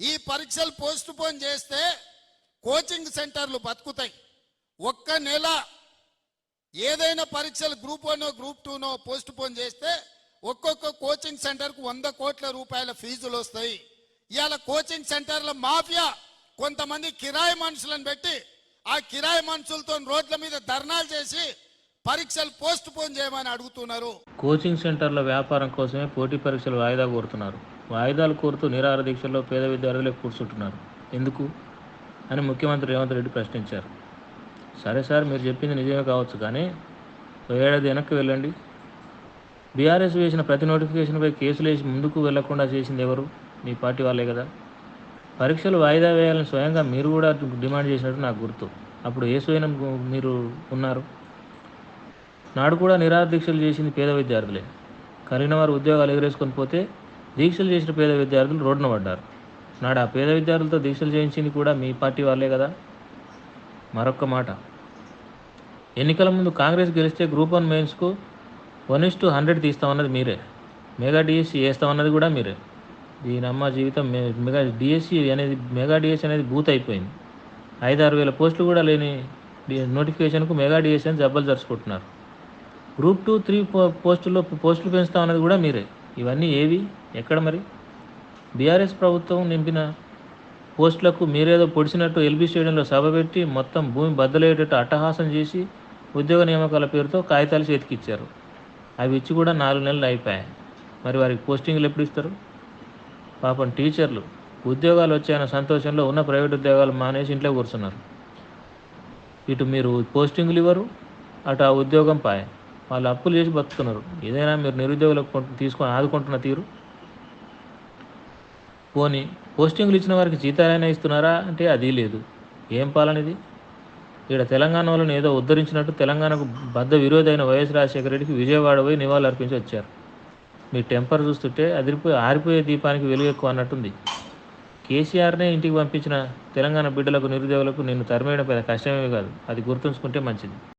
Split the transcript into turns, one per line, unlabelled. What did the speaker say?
ఈ పరీక్షలు post phone చేస్తే కోచింగ్ సెంటర్లు బతుకుతాయి. ఒక్క నెల ఏదైనా పరీక్షలు గ్రూప్ వన్ గ్రూప్ టూనో పోస్ట్ పోన్ చేస్తే ఒక్కొక్క కోచింగ్ సెంటర్కు వంద కోట్ల రూపాయల ఫీజులు వస్తాయి. ఇవాళ కోచింగ్ సెంటర్ల మాఫియా కొంతమంది కిరాయి మనుషులను పెట్టి ఆ కిరాయి మనుషులతో రోడ్ల మీద ధర్నాలు చేసి పరీక్షలు పోస్ట్ పోన్ చేయమని అడుగుతున్నారు.
కోచింగ్ సెంటర్ల వ్యాపారం కోసమే పోటీ పరీక్షలు వాయిదా కోరుతున్నారు వాయిదాలు కోరుతూ నిరాహార దీక్షల్లో పేద విద్యార్థులే కూర్చుంటున్నారు. ఎందుకు? అని ముఖ్యమంత్రి రేవంత్ రెడ్డి ప్రశ్నించారు. సరే సార్ మీరు చెప్పింది నిజమే కావచ్చు కానీ ఏడాది వెనక్కి వెళ్ళండి. బీఆర్ఎస్ వేసిన ప్రతి నోటిఫికేషన్పై కేసులు వేసి ముందుకు వెళ్ళకుండా చేసింది ఎవరు? మీ పార్టీ వాళ్ళే కదా. పరీక్షలు వాయిదా వేయాలని స్వయంగా మీరు కూడా డిమాండ్ చేసినట్టు నాకు గుర్తు. అప్పుడు ఏ స్వయం మీరు ఉన్నారు? నాడు కూడా నిరాహార దీక్షలు చేసింది పేద విద్యార్థులే. కలిగిన వారు ఉద్యోగాలు ఎగరేసుకొని పోతే దీక్షలు చేసిన పేద విద్యార్థులు రోడ్డున పడ్డారు. నాడు ఆ పేద విద్యార్థులతో దీక్షలు చేయించింది కూడా మీ పార్టీ వాళ్ళే కదా? మరొక్క మాట. ఎన్నికల ముందు కాంగ్రెస్ గెలిస్తే గ్రూప్ వన్ మెయిన్స్కు వన్ ఇస్ టు హండ్రెడ్ తీస్తామన్నది మీరే. మెగా డిఎస్సి వేస్తామన్నది కూడా మీరే. దీని అమ్మ జీవితం మె- మెగా డిఎస్సి అనేది మెగా డిఎస్సి అనేది బూత్ అయిపోయింది. ఐదారు వేల పోస్టులు కూడా లేని నోటిఫికేషన్కు మెగా డిఎస్సి అని జబ్బలు జరుచుకుంటున్నారు. గ్రూప్ టూ త్రీ పో- పోస్టుల్లో పోస్టులు పెంచుతామన్నది కూడా మీరే. ఇవన్నీ ఏవి? ఎక్కడ మరి? బీఆర్ఎస్ ప్రభుత్వం నింపిన పోస్టులకు మీరేదో పొడిచినట్టు ఎల్బీ స్టేడియంలో సభ పెట్టి మొత్తం భూమి బద్దలయ్యేటట్టు అట్టహాసం చేసి ఉద్యోగ నియామకాల పేరుతో కాగితాలు చేతికిచ్చారు. అవి ఇచ్చి కూడా నాలుగు నెలలు అయిపోయాయి. మరి వారికి పోస్టింగ్లు ఎప్పుడు ఇస్తారు? పాపం టీచర్లు ఉద్యోగాలు వచ్చాయన్న సంతోషంలో ఉన్న ప్రైవేట్ ఉద్యోగాలు మానేసి ఇంట్లో కూర్చున్నారు. ఇటు మీరు పోస్టింగ్లు ఇవ్వరు అటు ఆ ఉద్యోగం పాయ. వాళ్ళు అప్పులు చేసి బతుకుతున్నారు. ఏదైనా మీరు నిరుద్యోగులకు తీసుకొని ఆదుకుంటున్న తీరు. పోనీ పోస్టింగ్లు ఇచ్చిన వారికి జీతాలైనా ఇస్తున్నారా అంటే అది లేదు. ఏం పాలనది? ఇక్కడ తెలంగాణ వాళ్ళని ఏదో ఉద్ధరించినట్టు తెలంగాణకు బద్ద విరోధైన వైఎస్ రాజశేఖర రెడ్డికి విజయవాడ పోయి నివాళులర్పించి వచ్చారు. మీ టెంపర్ చూస్తుంటే అదిరిపోయి ఆరిపోయే దీపానికి వెలుగు ఎక్కువ అన్నట్టుంది. కేసీఆర్నే ఇంటికి పంపించిన తెలంగాణ బిడ్డలకు నిరుద్యోగులకు నిన్ను తరిమేయడం పెద్ద కష్టమే కాదు. అది గుర్తుంచుకుంటే మంచిది.